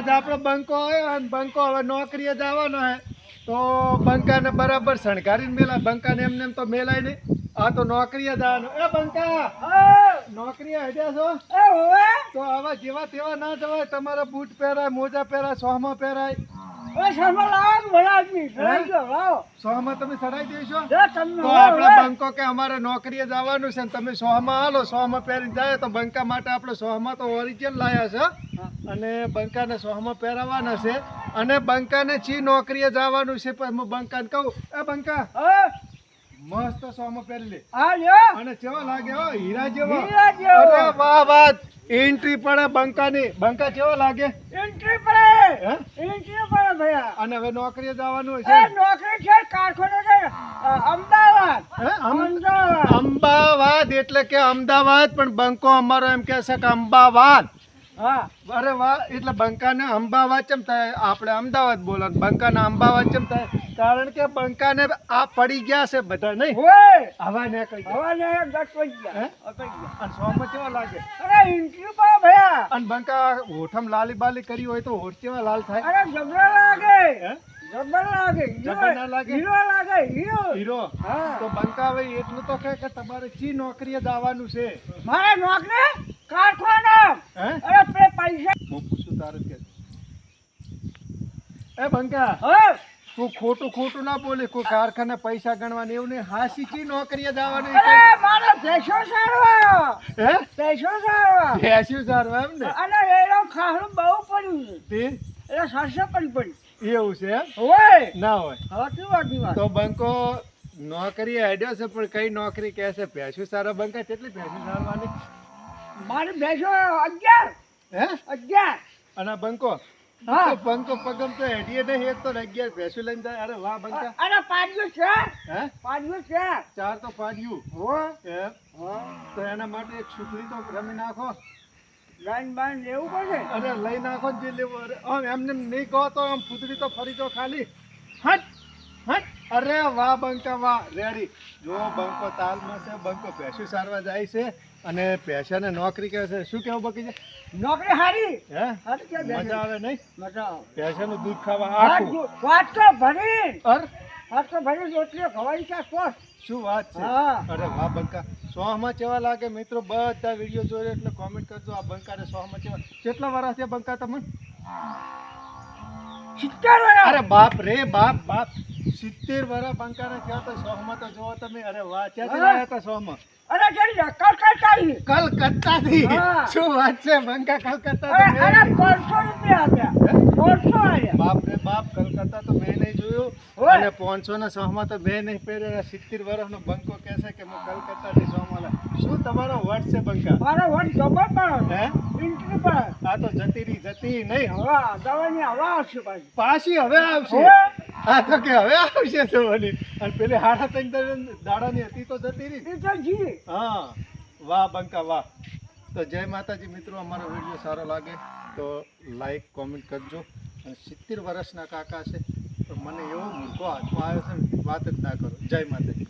આજ આપણો બંકો આવ્યો અને બંકો હવે નોકરીએ જવાનો હે તો બંકાને બરાબર શણગારીને મેલા બંકાને એમને એમ તો મેલાય નહીં. આ તો નોકરીએ જવાનું. એ બંકા નોકરીએ હેડ્યા છો? તો આવા જેવા તેવા ના જવાય. તમારા બૂટ પહેરાય મોજા પહેરાય સોહમાં પહેરાય. સોહમાં તમે ચડાઈ દેશો તો આપણે બંકો કે અમારે નોકરીએ જવાનું છે ને તમે સોહમાં હાલો સોહમાં પહેરી જાય તો બંકા માટે આપણે સોહમાં તો ઓરિજિનલ લાયા છે. અને બંકાને સોહમાં પહેરાવાના છે. અને બંકાને ચી નોકરીએ જવાનું છે પણ હું બંકાને કહું એ બંકા. મસ્ત સોમો પહેરી લે. અને કેવો લાગે હો હીરા જેવો. હીરા જેવો. અરે વાહ વાહ. એન્ટ્રી પડે બંકાની. બંકા કેવો લાગે? એન્ટ્રી પડે એન્ટ્રી પડે ભયા. અને હવે નોકરીએ જવાનું એ છે. નોકરી છે કારખાનો છે. અમદાવાદ. હે અમદાવાદ. અમદાવાદ એટલે કે અમદાવાદ પણ બંકો અમારો એમ કહે છે કે અંબાવાદ હા. અરે વાહ એટલે બંકાને અંબાવા ચમ થાય? આપણે અમદાવાદ બોલો ને બંકાને અંબાવા ચમ થાય? કારણ કે બંકાને આ પડી ગયા છે બધા નહીં? હોય હવા ને કઈ હવે ને દસ પડી ગયા. પડી ગયા? અને સોમ કેવા લાગે? અરે ઇન્ટરવ્યુ પર ભયા. અને બંકા હોઠમ લાલી બાલી કરી હોય તો હોઠ કેવા લાલ થાય? અરે જબરા લાગે. હે? જબર લાગે. જબર લાગે? હીરો લાગે હીરો. હીરો? હા. તો બંકા હવે એટલું તો કહે કે તમારે ચી નોકરીએ જવાનું છે? મારે નોકરી? કારખાના. હે? હું કે. એ બંકા તું ખોટું ખોટું ના બોલી કોઈ કારખાને પૈસા ગણવાની એવું નહીં. હાસી કી નોકરીએ જવાનું અરે મારે ભેંસો સારવા. હે? ભેંસો સારવા. ભેંસ્યું સારું એમ ને? અને એનો ખાવાનું બહુ પડ્યું છે. તે? એટલે સરસો પડી પડી. એવું છે એમ? હોય. ના હોય. હવે વાત? તો બંકો નોકરી હેડ્યો છે પણ કઈ નોકરી કહે છે? ભેંસ્યું સારા બંકા કેટલી ભેંસ્યું સારવાની? મારી ભેંસો અગિયાર. હે? અગિયાર. અને બંકો? બંકો પગમ તો હેડીએ નહીં એક તો અગિયાર ભેંસું લઈને જાય. અરે વાહ બંકા. અરે પાડ્યું છે? હે? પાડ્યું છે? ચાર તો પાડ્યું. હો? હે હા તો એના માટે એક છોકરી તો રમી નાખો. લાઈન બાઈન લેવું પડે? અરે લઈ નાખો જે લેવું. અરે આમ એમને નહીં કહો તો આમ ફૂદડી તો ફરી તો ખાલી. હટ હટ. અરે વાહ બંકા વાહ. રેડી જો બંકો તાલમાં છે બંકો પેશું સારવા જાય છે અને ભેંસાને નોકરી કહે છે. શું કેવું બકી છે? નોકરી હારી? હે? મજા આવે નહીં? મજા આવે. નું દૂધ ખાવા આખું. વાત તો ભરી. અર? વાત તો ભરી રોટલીઓ ખવાઈ છે કોસ શું વાત છે? અરે વાહ બંકા. સોહમાં કેવા લાગે? મિત્રો બધા વીડિયો જોયો એટલે કોમેન્ટ કરજો. આ બંકાને સોહમાં કેવા કેટલા વર્ષ થયા બંકા તમને સિત્તેર વર્ષ અરે બાપ રે બાપ બાપ. સિત્તેર વર્ષ બંકાને થયા તો સોહમાં તો જોવો તમે. અરે વાહ ક્યાંથી. આવ્યા હતા સોહમાં? અરે જરી કલકત્તાથી. હા. શું વાત છે બંકા કલકત્તા અરે તો અરે મેં- પાંચસો રૂપિયા આપ્યા. પાંચસો આપ્યા. બાપ રે બાપ કલકત્તા તો મેં નહીં જોયું. અને પાંચસો ના સોહમાં તો મેં નહીં પહેર્યો સિત્તેર વર્ષનો બંકો કહેશે કે હું કલકત્તાથી સોહમાં લાવ્યો. શું તમારો વટ છે બંકા? મારો વટ જબર પણ હે? ઇન્ટ્રી પણ આ તો જતી રહી જતી નહીં હવા દવાની હવા આવશે પાછી. પાછી હવે આવશે? હા આ તો કે હવે આવશે જવાની અને પેલી હાડા ત્રણ દાડાની હતી તો જતી રહી હા. વાહ બંકા વાહ. તો જય માતાજી મિત્રો અમારો વીડિયો સારો લાગે તો લાઈક કોમેન્ટ કરજો. અને સિત્તેર વર્ષના કાકા છે મને એવો મૂર્ખો હાથમાં આવ્યો છે વાત જ ના કરો. જય માતાજી.